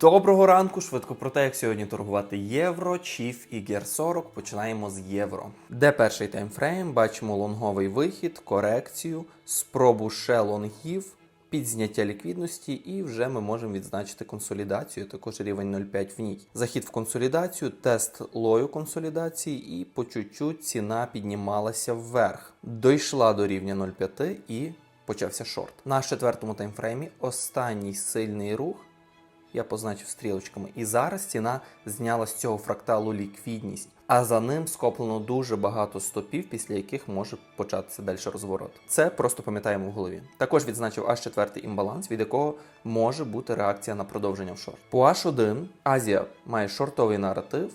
Доброго ранку, швидко про те, як сьогодні торгувати євро, чіф і гер 40. Починаємо з євро. Де перший таймфрейм? Бачимо лонговий вихід, корекцію, спробу ще лонгів, підзняття ліквідності, і вже ми можемо відзначити консолідацію, також рівень 0,5 в ній. Захід в консолідацію, тест лою консолідації, і по чуть-чуть ціна піднімалася вверх. Дійшла до рівня 0,5 і почався шорт. На четвертому таймфреймі останній сильний рух я позначив стрілочками. І зараз ціна зняла з цього фракталу ліквідність, а за ним скоплено дуже багато стопів, після яких може початися далі розворот. Це просто пам'ятаємо в голові. Також відзначив аж четвертий імбаланс, від якого може бути реакція на продовження в шорт. По H1 Азія має шортовий наратив.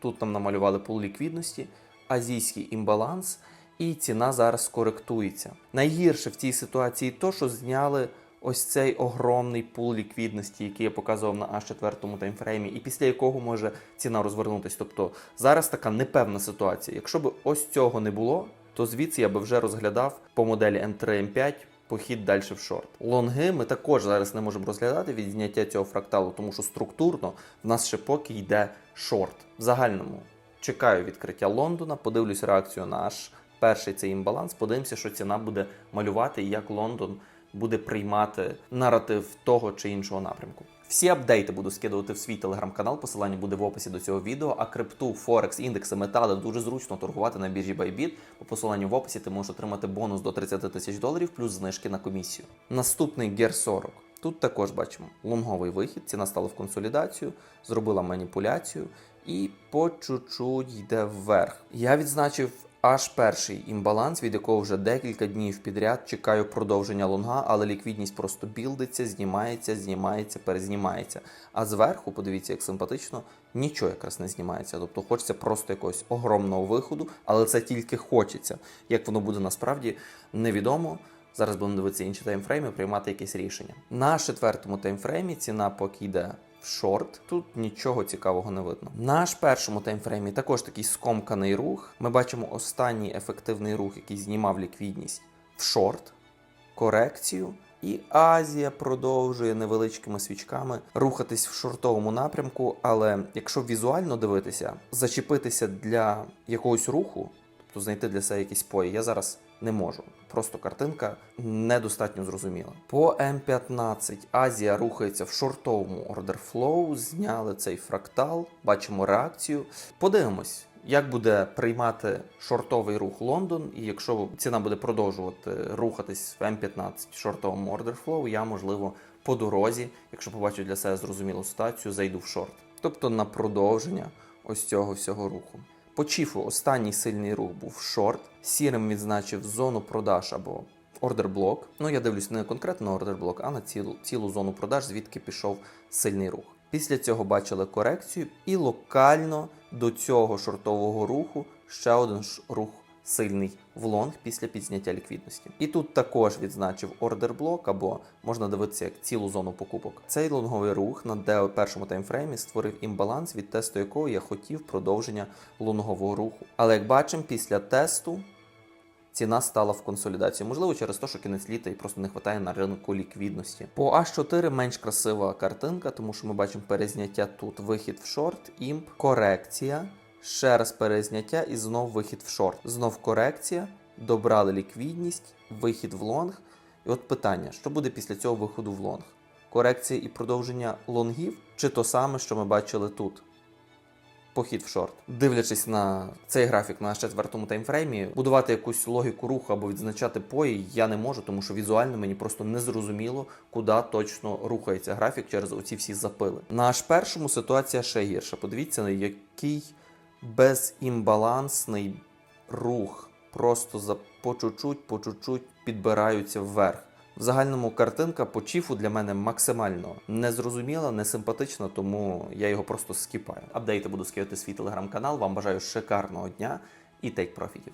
Тут нам намалювали пул ліквідності, азійський імбаланс, і ціна зараз коректується. Найгірше в цій ситуації то, що зняли ось цей огромний пул ліквідності, який я показував на H4 таймфреймі, і після якого може ціна розвернутися. Тобто зараз така непевна ситуація. Якщо б ось цього не було, то звідси я би вже розглядав по моделі N3 M5 похід далі в шорт. Лонги ми також зараз не можемо розглядати від зняття цього фракталу, тому що структурно в нас ще поки йде шорт. В загальному чекаю відкриття Лондона, подивлюсь реакцію на аж перший цей імбаланс, подивимося, що ціна буде малювати і як Лондон буде приймати наратив того чи іншого напрямку. Всі апдейти буду скидувати в свій телеграм-канал. Посилання буде в описі до цього відео. А крипту, Форекс, індекси, метали дуже зручно торгувати на біржі Bybit. По посиланню в описі ти можеш отримати бонус до 30 тисяч доларів плюс знижки на комісію. Наступний гер 40. Тут також бачимо лонговий вихід. Ціна стала в консолідацію, зробила маніпуляцію і по чуть-чуть йде вверх. Я відзначив аж перший імбаланс, від якого вже декілька днів підряд чекаю продовження лонга, але ліквідність просто білдиться, знімається, знімається, перезнімається. А зверху, подивіться, як симпатично, нічого якраз не знімається. Тобто хочеться просто якогось огромного виходу, але це тільки хочеться. Як воно буде насправді невідомо. Зараз будемо дивитися інші таймфрейми, приймати якесь рішення. На четвертому таймфреймі ціна поки йде в шорт. Тут нічого цікавого не видно. На ж першому таймфреймі також такий скомканий рух. Ми бачимо останній ефективний рух, який знімав ліквідність в шорт, корекцію. І Азія продовжує невеличкими свічками рухатись в шортовому напрямку. Але якщо візуально дивитися, зачепитися для якогось руху, тобто знайти для себе якісь пої, я зараз не можу. Просто картинка недостатньо зрозуміла. По М15 Азія рухається в шортовому ордер флоу, зняли цей фрактал, бачимо реакцію. Подивимось. Як буде приймати шортовий рух Лондон, і якщо ціна буде продовжувати рухатись в М15 шортовому ордер флоу, я можливо по дорозі, якщо побачу для себе зрозумілу ситуацію, зайду в шорт. Тобто на продовження ось цього всього руху. По чіфу останній сильний рух був шорт. Сірим відзначив зону продаж або ордерблок. Ну я дивлюсь не конкретно ордерблок, ордер блок, а на цілу, цілу зону продаж, звідки пішов сильний рух. Після цього бачили корекцію, і локально до цього шортового руху ще один рух сильний в лонг після підзняття ліквідності. І тут також відзначив ордер блок, або можна дивитися як цілу зону покупок. Цей лонговий рух на де першому таймфреймі створив імбаланс, від тесту якого я хотів продовження лонгового руху. Але як бачимо, після тесту ціна стала в консолідацію. Можливо, через те, що кінець літа і просто не вистачає на ринку ліквідності. По H4 менш красива картинка, тому що ми бачимо перезняття тут, вихід в шорт, імп, корекція, ще раз перезняття і знов вихід в шорт. Знов корекція, добрали ліквідність, вихід в лонг. І от питання: що буде після цього виходу в лонг? Корекція і продовження лонгів, чи то саме, що ми бачили тут? похід в шорт. Дивлячись на цей графік на четвертому таймфреймі, будувати якусь логіку руху або відзначати пої я не можу, тому що візуально мені просто не зрозуміло, куди точно рухається графік через оці всі запили. На аж першому ситуація ще гірша. Подивіться, на який безімбалансний рух. Просто за по чуть-чуть, по чуть-чуть підбираються вверх. В загальному картинка по чіфу для мене максимально незрозуміла, несимпатична, тому я його просто скіпаю. Апдейти буду скидати свій телеграм-канал. Вам бажаю шикарного дня і тейк профітів.